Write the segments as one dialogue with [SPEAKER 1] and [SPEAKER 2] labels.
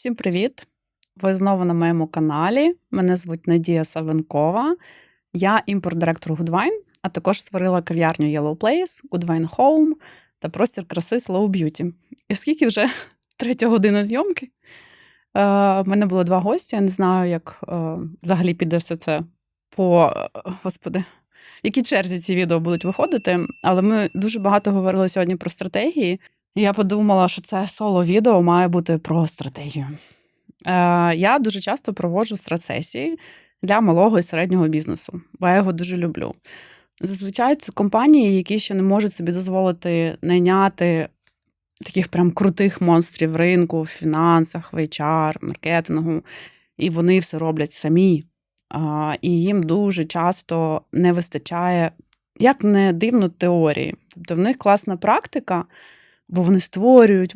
[SPEAKER 1] Всім привіт! Ви знову на моєму каналі. Мене звуть Надія Савенкова. Я імпорт-директор Goodwine, а також створила кав'ярню Yellow Place, Goodwine Home та простір краси Slow Beauty. І оскільки вже третя година зйомки, е, в мене було два гості. Я не знаю, як е, взагалі піде все це по е, господи, в якій черзі ці відео будуть виходити. Але ми дуже багато говорили сьогодні про стратегії. Я подумала, що це соло-відео має бути про стратегію. Е, Я дуже часто проводжу стратсесії для малого і середнього бізнесу, бо я його дуже люблю. Зазвичай це компанії, які ще не можуть собі дозволити найняти таких прям крутих монстрів ринку, в фінансах, в HR, маркетингу, і вони все роблять самі. А, І їм дуже часто не вистачає, як не дивно, теорії. Тобто в них класна практика бо вони створюють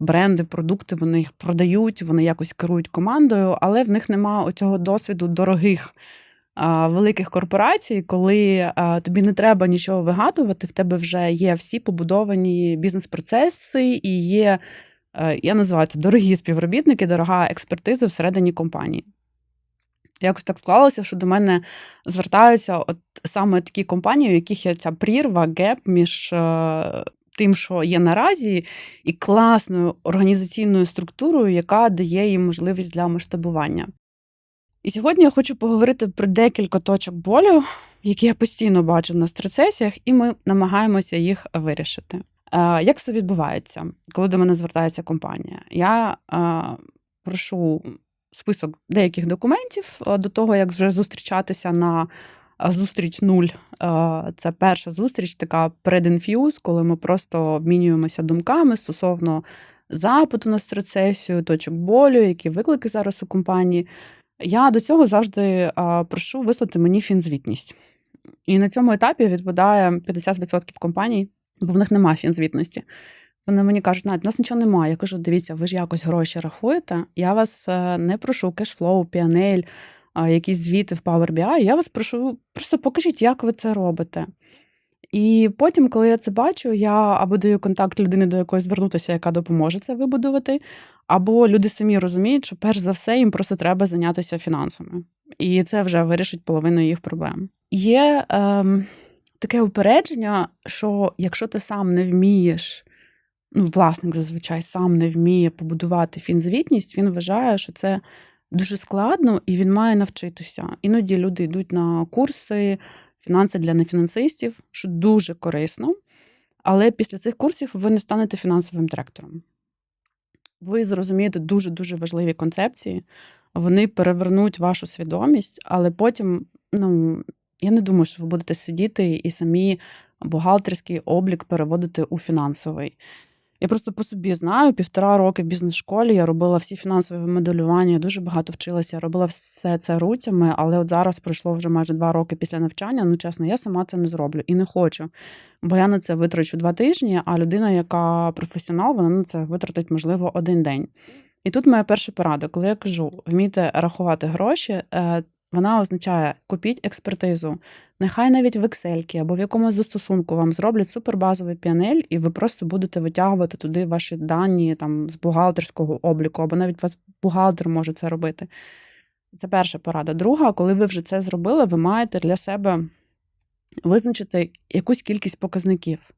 [SPEAKER 1] бренди, продукти, вони їх продають, вони якось керують командою, але в них немає оцього досвіду дорогих. Великих корпорацій, коли тобі не треба нічого вигадувати, в тебе вже є всі побудовані бізнес-процеси і є, я називаю це дорогі співробітники, дорога експертиза всередині компанії. Якось так склалося, що до мене звертаються от саме такі компанії, у яких є ця прірва, геп між тим, що є наразі, і класною організаційною структурою, яка дає їм можливість для масштабування. І сьогодні я хочу поговорити про декілька точок болю, які я постійно бачу на стресесіях, і ми намагаємося їх вирішити. Е, як це відбувається, коли до мене звертається компанія? Я е, прошу список деяких документів е, до того, як вже зустрічатися на Зустріч нуль це перша зустріч, така предінф'юз, коли ми просто обмінюємося думками стосовно запиту на стрецесію, точок болю, які виклики зараз у компанії. Я до цього завжди прошу вислати мені фінзвітність. І на цьому етапі відпадає 50% компаній, бо в них немає фінзвітності. Вони мені кажуть, у нас нічого немає. Я кажу, дивіться, ви ж якось гроші рахуєте. Я вас е, не прошу кешфлоу, піанель якісь звіти в Power BI, я вас прошу, просто покажіть, як ви це робите. І потім, коли я це бачу, я або даю контакт людини, до якої звернутися, яка допоможе це вибудувати, або люди самі розуміють, що перш за все їм просто треба зайнятися фінансами. І це вже вирішить половину їх проблем. Є ем, таке упередження, що якщо ти сам не вмієш, ну, власник зазвичай сам не вміє побудувати фінзвітність, він вважає, що це дуже складно і він має навчитися. Іноді люди йдуть на курси, фінанси для нефінансистів, що дуже корисно. Але після цих курсів ви не станете фінансовим директором. Ви зрозумієте дуже-дуже важливі концепції, вони перевернуть вашу свідомість, але потім, ну, я не думаю, що ви будете сидіти і самі бухгалтерський облік переводити у фінансовий. Я просто по собі знаю, півтора роки в бізнес-школі я робила всі фінансові моделювання, дуже багато вчилася, робила все це руцями, але от зараз пройшло вже майже два роки після навчання. Ну, чесно, я сама це не зроблю і не хочу. Бо я на це витрачу два тижні, а людина, яка професіонал, вона на це витратить, можливо, один день. І тут моя перша порада, коли я кажу, вмійте рахувати гроші, е, вона означає купіть експертизу. Нехай навіть в Excel або в якомусь застосунку вам зроблять супербазовий піанель, і ви просто будете витягувати туди ваші дані там з бухгалтерського обліку, або навіть вас бухгалтер може це робити. Це перша порада. Друга, коли ви вже це зробили, ви маєте для себе визначити якусь кількість показників.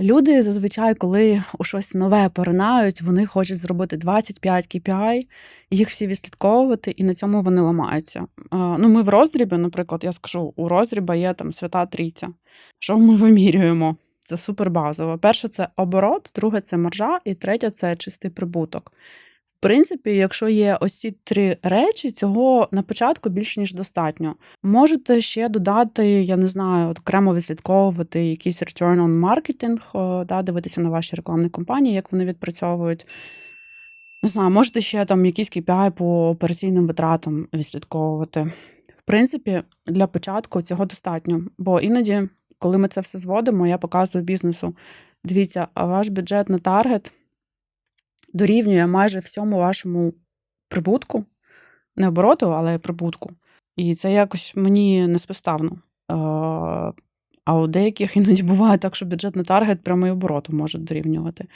[SPEAKER 1] Люди зазвичай, коли у щось нове поринають, вони хочуть зробити 25 KPI, їх всі відслідковувати, і на цьому вони ламаються. Ну, Ми в розрібі, наприклад, я скажу, у розріба є там свята трійця. Що ми вимірюємо? Це супербазово. Перше це оборот, друге це маржа, і третє це чистий прибуток принципі, якщо є ось ці три речі, цього на початку більш ніж достатньо. Можете ще додати, я не знаю, окремо відслідковувати якийсь return on marketing, да, дивитися на ваші рекламні кампанії, як вони відпрацьовують. Не знаю, можете ще там якийсь KPI по операційним витратам відслідковувати. В принципі, для початку цього достатньо, бо іноді, коли ми це все зводимо, я показую бізнесу. Дивіться, ваш бюджет на таргет дорівнює майже всьому вашому прибутку, не обороту, але прибутку. І це якось мені неспоставно. А у деяких іноді буває так, що бюджетний таргет прямий обороту може дорівнювати.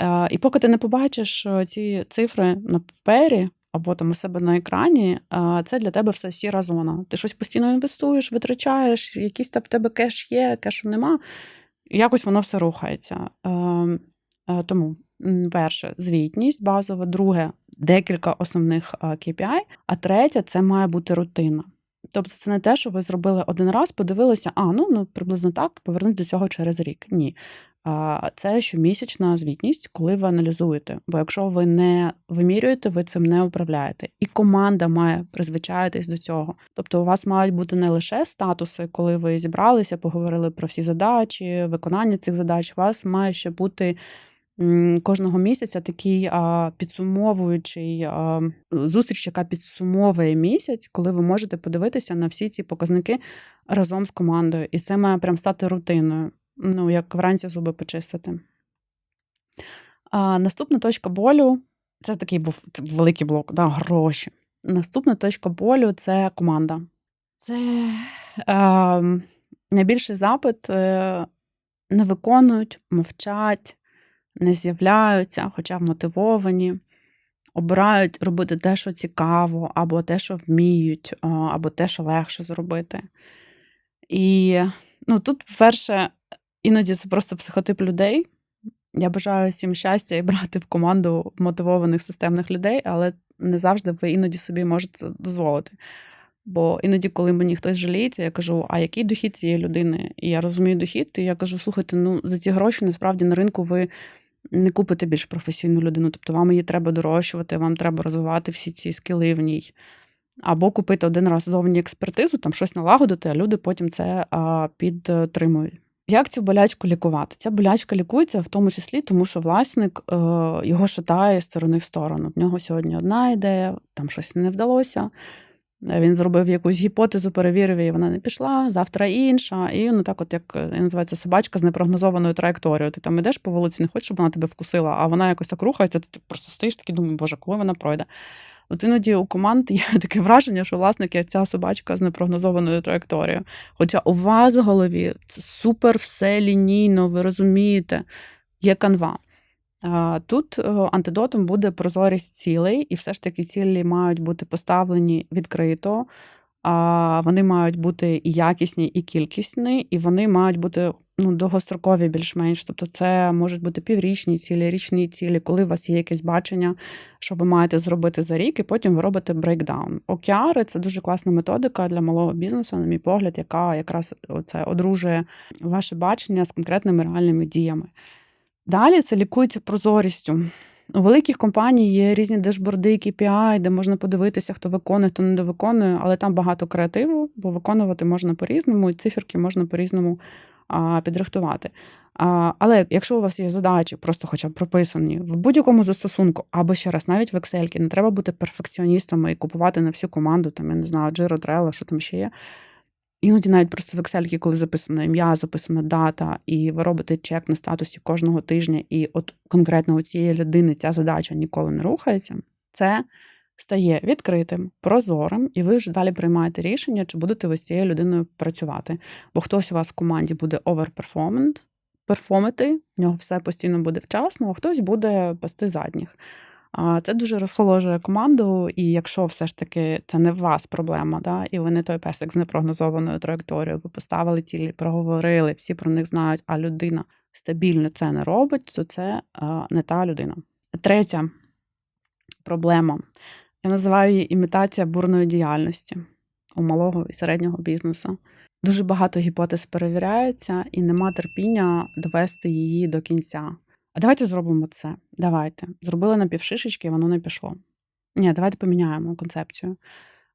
[SPEAKER 1] Е, І поки ти не побачиш е, ці цифри на папері або там у себе на екрані, е, це для тебе все сіра зона. Ти щось постійно інвестуєш, витрачаєш, якийсь там в тебе кеш є, кешу нема. І якось воно все рухається. Е, е, Тому, перше, звітність базова, друге, декілька основних KPI, а третє це має бути рутина. Тобто це не те, що ви зробили один раз, подивилися, а ну, ну приблизно так, повернуть до цього через рік. Ні. Це щомісячна звітність, коли ви аналізуєте. Бо якщо ви не вимірюєте, ви цим не управляєте. І команда має призвичаїтись до цього. Тобто, у вас мають бути не лише статуси, коли ви зібралися, поговорили про всі задачі, виконання цих задач. У вас має ще бути кожного місяця такий підсумовуючий зустріч, яка підсумовує місяць, коли ви можете подивитися на всі ці показники разом з командою. І це має прям стати рутиною. Ну, як вранці зуби почистити. А, наступна точка болю це такий був це великий блок, да, гроші. Наступна точка болю це команда. Це е, найбільший запит е, не виконують, мовчать, не з'являються, хоча мотивовані, обирають робити те, що цікаво, або те, що вміють, або те, що легше зробити. І ну, тут, по-перше, іноді це просто психотип людей. Я бажаю всім щастя і брати в команду мотивованих системних людей, але не завжди ви іноді собі можете дозволити. Бо іноді, коли мені хтось жаліється, я кажу, а який дохід цієї людини? І я розумію дохід, і я кажу, слухайте, ну за ці гроші насправді на ринку ви не купите більш професійну людину. Тобто вам її треба дорощувати, вам треба розвивати всі ці скіли в ній. Або купити один раз зовні експертизу, там щось налагодити, а люди потім це а, підтримують. Як цю болячку лікувати? Ця болячка лікується в тому числі, тому що власник е, його шатає з сторони в сторону. В нього сьогодні одна ідея, там щось не вдалося. Е, Він зробив якусь гіпотезу, перевірив, і вона не пішла, завтра інша. І ну так, от як е, називається собачка з непрогнозованою траєкторією. Ти там ідеш по вулиці, не хочеш, щоб вона тебе вкусила, а вона якось так рухається, ти просто стоїш такий думаєш, боже, коли вона пройде. От іноді у команд є таке враження, що власник як ця собачка з непрогнозованою траєкторією. Хоча у вас в голові це супер все лінійно, ви розумієте, є канва. Тут е, антидотом буде прозорість цілей, і все ж таки цілі мають бути поставлені відкрито, вони мають бути і якісні, і кількісні, і вони мають бути ну, довгострокові більш-менш. Тобто це можуть бути піврічні цілі, річні цілі, коли у вас є якесь бачення, що ви маєте зробити за рік, і потім ви робите брейкдаун. Океари це дуже класна методика для малого бізнесу, на мій погляд, яка якраз це одружує ваше бачення з конкретними реальними діями. Далі це лікується прозорістю. У великих компаній є різні дешборди, KPI, де можна подивитися, хто виконує, хто не довиконує, але там багато креативу, бо виконувати можна по-різному, і циферки можна по-різному підрихтувати. А, Але якщо у вас є задачі, просто хоча б прописані в будь-якому застосунку, або ще раз, навіть в Excel, не треба бути перфекціоністами і купувати на всю команду, там, я не знаю, Jira, Trello, що там ще є. Іноді навіть просто в Excel, коли записано ім'я, записана дата, і ви робите чек на статусі кожного тижня, і от конкретно у цієї людини ця задача ніколи не рухається, це стає відкритим, прозорим, і ви вже далі приймаєте рішення, чи будете ви з цією людиною працювати. Бо хтось у вас в команді буде оверперформент, перформити, в нього все постійно буде вчасно, а хтось буде пасти задніх. Це дуже розхоложує команду, і якщо все ж таки це не в вас проблема, да, і ви не той песик з непрогнозованою траєкторією, ви поставили цілі, проговорили, всі про них знають, а людина стабільно це не робить, то це не та людина. Третя проблема. Я називаю її імітація бурної діяльності у малого і середнього бізнесу. Дуже багато гіпотез перевіряються, і нема терпіння довести її до кінця. А давайте зробимо це. Давайте. Зробили на півшишечки, і воно не пішло. Ні, давайте поміняємо концепцію.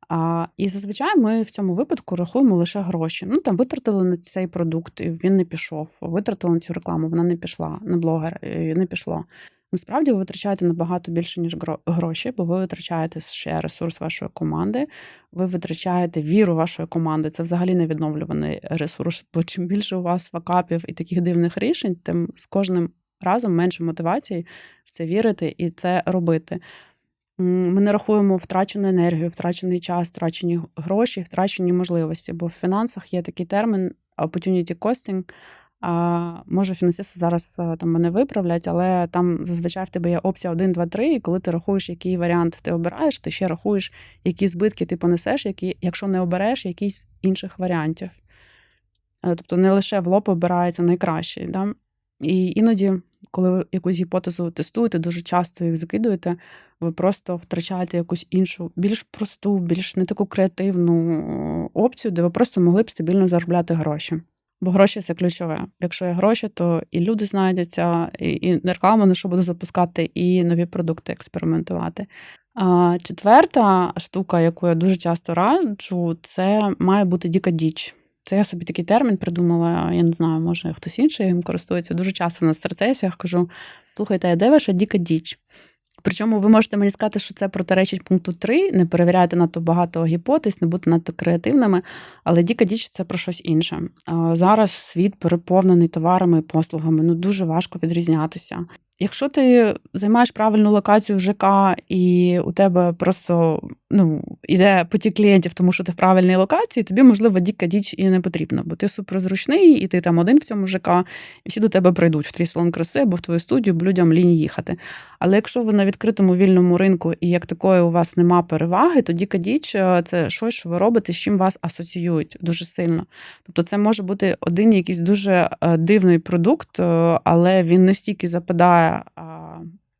[SPEAKER 1] А, І зазвичай ми в цьому випадку рахуємо лише гроші. Ну там витратили на цей продукт, і він не пішов. Витратили на цю рекламу, вона не пішла, на блогер і не пішло. Насправді ви витрачаєте набагато більше, ніж гроші, бо ви витрачаєте ще ресурс вашої команди, ви витрачаєте віру вашої команди. Це взагалі невідновлюваний ресурс. Бо чим більше у вас вакапів і таких дивних рішень, тим з кожним разом менше мотивації в це вірити і це робити. Ми не рахуємо втрачену енергію, втрачений час, втрачені гроші, втрачені можливості. Бо в фінансах є такий термін opportunity costing, А, може, фінансисти зараз там мене виправлять, але там зазвичай в тебе є опція 1, 2, 3, і коли ти рахуєш, який варіант ти обираєш, ти ще рахуєш, які збитки ти понесеш, які, якщо не обереш якісь інших варіантів. Е, Тобто не лише в лоб обирається найкращий. Да? І іноді, коли ви якусь гіпотезу тестуєте, дуже часто їх закидуєте, ви просто втрачаєте якусь іншу, більш просту, більш не таку креативну е, опцію, де ви просто могли б стабільно заробляти гроші. Бо гроші це ключове. Якщо є гроші, то і люди знайдуться, і, і реклама на що буде запускати, і нові продукти експериментувати. А, четверта штука, яку я дуже часто раджу, це має бути діка діч. Це я собі такий термін придумала. Я не знаю, може хтось інший їм користується. Дуже часто на стратесіях кажу: слухайте, де ваша діка діч? Причому ви можете мені сказати, що це протиречить пункту 3, не перевіряйте надто багато гіпотез, не бути надто креативними, але діка діч це про щось інше. Зараз світ переповнений товарами і послугами, ну дуже важко відрізнятися. Якщо ти займаєш правильну локацію ЖК, і у тебе просто ну, іде потік клієнтів, тому що ти в правильній локації, тобі, можливо, діка діч і не потрібна, бо ти суперзручний, і ти там один в цьому ЖК, і всі до тебе прийдуть в твій салон краси або в твою студію, бо людям лінь їхати. Але якщо ви на відкритому вільному ринку і як такої у вас нема переваги, то діка діч е, це щось, що ви робите, з чим вас асоціюють дуже сильно. Тобто, це може бути один якийсь дуже е, дивний продукт, е, але він настільки западає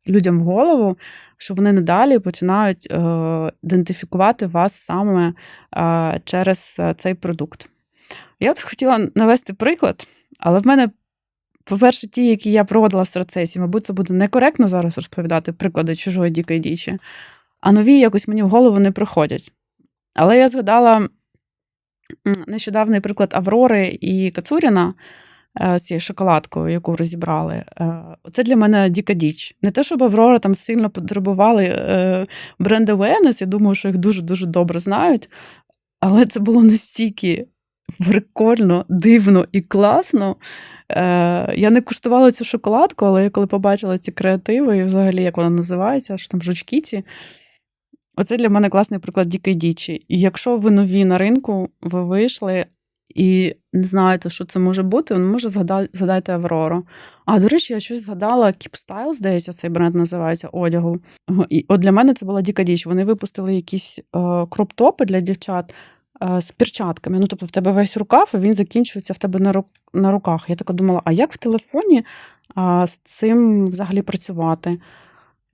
[SPEAKER 1] людям в голову, що вони надалі починають ідентифікувати вас саме через цей продукт. Я от хотіла навести приклад, але в мене. По-перше, ті, які я проводила в страцесі, мабуть, це буде некоректно зараз розповідати приклади чужої дікої дічі, а нові якось мені в голову не приходять. Але я згадала нещодавний приклад Аврори і Кацуріна з цією шоколадкою, яку розібрали. Це для мене діка діч. Не те, щоб Аврора там сильно потребували е, бренд awareness, я думаю, що їх дуже-дуже добре знають. Але це було настільки прикольно, дивно і класно. Е, Я не куштувала цю шоколадку, але я коли побачила ці креативи, і взагалі, як вона називається, що там жучки ці. Оце для мене класний приклад дікої дічі. І якщо ви нові на ринку, ви вийшли і не знаєте, що це може бути, ви може згадайте Аврору. А, до речі, я щось згадала Keep Style, здається, цей бренд називається одягу. І от для мене це була діка діч. Вони випустили якісь е, кроп-топи для дівчат е, з перчатками. Ну, тобто, в тебе весь рукав, і він закінчується в тебе на рук, на руках. Я така думала, а як в телефоні е, з цим взагалі працювати?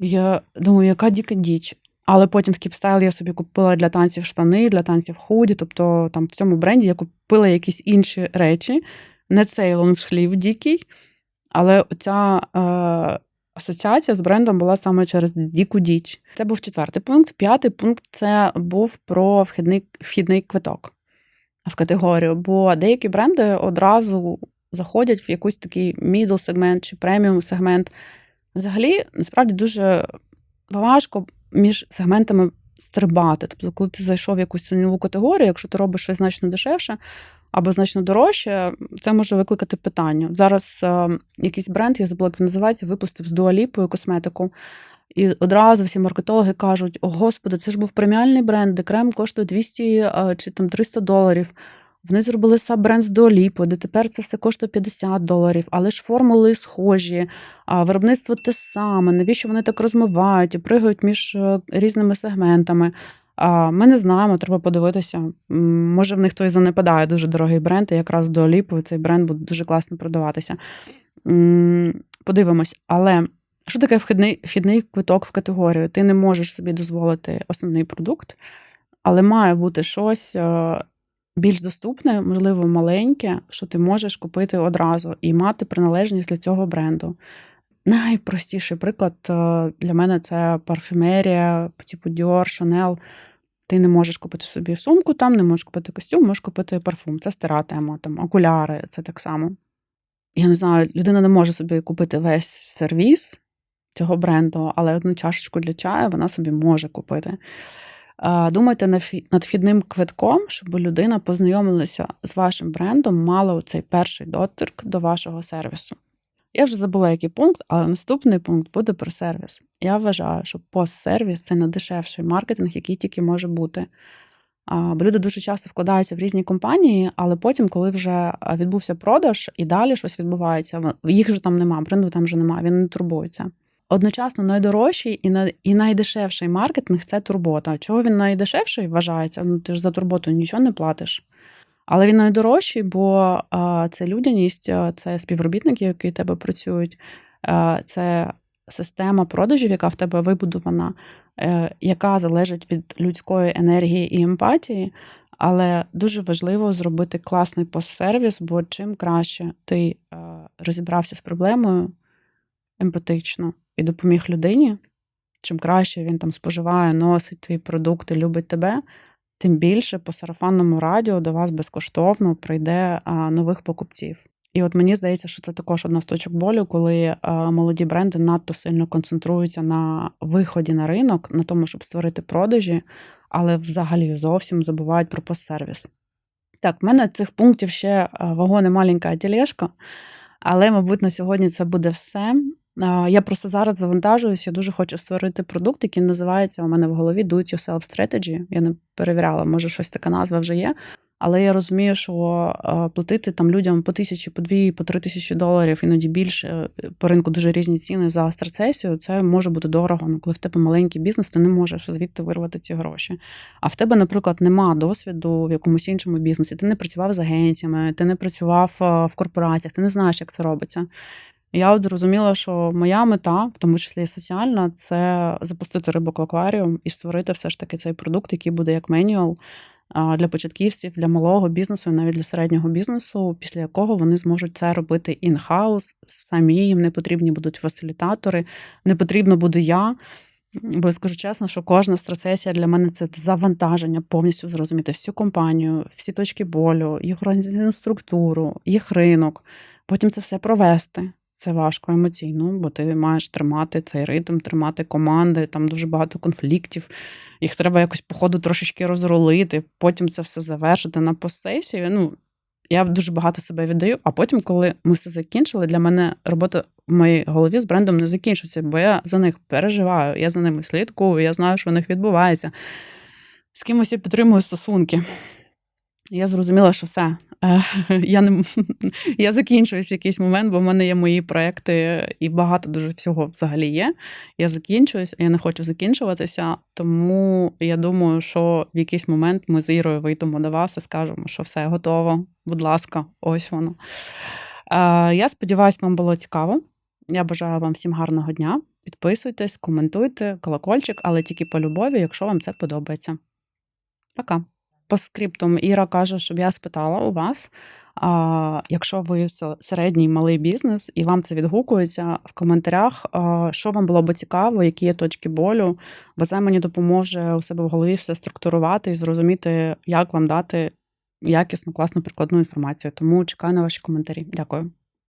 [SPEAKER 1] Я думаю, яка діка діч. Але потім в Кіпстайл я собі купила для танців штани, для танців худі. Тобто там в цьому бренді я купила якісь інші речі, не цей лонгшлів дикий, але ця е, асоціація з брендом була саме через Діку Діч. Це був четвертий пункт. П'ятий пункт це був про вхідний, вхідний квиток в категорію. Бо деякі бренди одразу заходять в якийсь такий мідл сегмент чи преміум сегмент. Взагалі, насправді дуже важко між сегментами стрибати. Тобто, коли ти зайшов в якусь цінову категорію, якщо ти робиш щось значно дешевше або значно дорожче, це може викликати питання. Зараз е, якийсь бренд, я забула, як він називається, випустив з дуаліпою косметику. І одразу всі маркетологи кажуть: О, господи, це ж був преміальний бренд, де крем коштує 200 е, чи там 300 доларів. Вони зробили саб-бренд з Дуаліпо, де тепер це все коштує 50 доларів, але ж формули схожі, а виробництво те саме. Навіщо вони так розмивають і пригають між е, різними сегментами? А Ми не знаємо, треба подивитися. Може, в них хтось занепадає дуже дорогий бренд, і якраз Дуаліпо цей бренд буде дуже класно продаватися. Подивимось, але. Що таке вхідний вхідний квиток в категорію? Ти не можеш собі дозволити основний продукт, але має бути щось е, більш доступне, можливо, маленьке, що ти можеш купити одразу і мати приналежність для цього бренду. Найпростіший приклад е, для мене це парфюмерія, типу Dior, Chanel. Ти не можеш купити собі сумку, там не можеш купити костюм, можеш купити парфум. Це стара тема, там окуляри, це так само. Я не знаю, людина не може собі купити весь сервіс цього бренду, але одну чашечку для чаю вона собі може купити. Думайте над вхідним квитком, щоб людина познайомилася з вашим брендом, мала цей перший доторк до вашого сервісу. Я вже забула, який пункт, але наступний пункт буде про сервіс. Я вважаю, що постсервіс це найдешевший маркетинг, який тільки може бути. Бо люди дуже часто вкладаються в різні компанії, але потім, коли вже відбувся продаж і далі щось відбувається, їх же там нема, бренду там вже нема, він не турбується. Одночасно найдорожчий і, на- і найдешевший маркетинг це турбота. Чого він найдешевший вважається? Ну ти ж за турботу нічого не платиш. Але він найдорожчий, бо це людяність, це співробітники, які в тебе працюють, це система продажів, яка в тебе вибудована, е, яка залежить від людської енергії і емпатії. Але дуже важливо зробити класний постсервіс, бо чим краще ти е, розібрався з проблемою емпатично і допоміг людині, чим краще він там споживає, носить твої продукти, любить тебе, тим більше по сарафанному радіо до вас безкоштовно прийде нових покупців. І от мені здається, що це також одна з точок болю, коли молоді бренди надто сильно концентруються на виході на ринок, на тому, щоб створити продажі, але взагалі зовсім забувають про постсервіс. Так, в мене цих пунктів ще вагони маленька тележка, але, мабуть, на сьогодні це буде все. Я просто зараз завантажуюсь, я дуже хочу створити продукт, який називається у мене в голові Do It Yourself Strategy. Я не перевіряла, може щось така назва вже є. Але я розумію, що платити там людям по тисячі, по дві, по три тисячі доларів, іноді більше е, по ринку дуже різні ціни за страцесію. Це може бути дорого. Ну, коли в тебе маленький бізнес, ти не можеш звідти вирвати ці гроші. А в тебе, наприклад, нема досвіду в якомусь іншому бізнесі. Ти не працював з агенціями, ти не працював в корпораціях, ти не знаєш, як це робиться. Я от зрозуміла, що моя мета, в тому числі і соціальна, це запустити рибок в акваріум і створити все ж таки цей продукт, який буде як менюал для початківців, для малого бізнесу, навіть для середнього бізнесу, після якого вони зможуть це робити in-house, самі їм не потрібні будуть фасилітатори, не потрібно буду я. Бо я скажу чесно, що кожна страцесія для мене це завантаження, повністю зрозуміти всю компанію, всі точки болю, їх організаційну структуру, їх ринок. Потім це все провести. Це важко емоційно, бо ти маєш тримати цей ритм, тримати команди, там дуже багато конфліктів. Їх треба якось по ходу трошечки розрулити, потім це все завершити на постсесії. Ну, я дуже багато себе віддаю, а потім, коли ми все закінчили, для мене робота в моїй голові з брендом не закінчується, бо я за них переживаю, я за ними слідкую, я знаю, що в них відбувається. З кимось я підтримую стосунки. Я зрозуміла, що все. Е, Я не я закінчуюсь якийсь момент, бо в мене є мої проекти, і багато дуже всього взагалі є. Я закінчуюсь, я не хочу закінчуватися. Тому я думаю, що в якийсь момент ми з Ірою вийдемо до вас і скажемо, що все готово. Будь ласка, ось воно. Е, Я сподіваюся, вам було цікаво. Я бажаю вам всім гарного дня. Підписуйтесь, коментуйте, колокольчик, але тільки по любові, якщо вам це подобається. Пока. По скриптум Іра каже, щоб я спитала у вас, а, якщо ви середній малий бізнес і вам це відгукується в коментарях, а, що вам було би цікаво, які є точки болю, бо це мені допоможе у себе в голові все структурувати і зрозуміти, як вам дати якісну, класну прикладну інформацію. Тому чекаю на ваші коментарі. Дякую.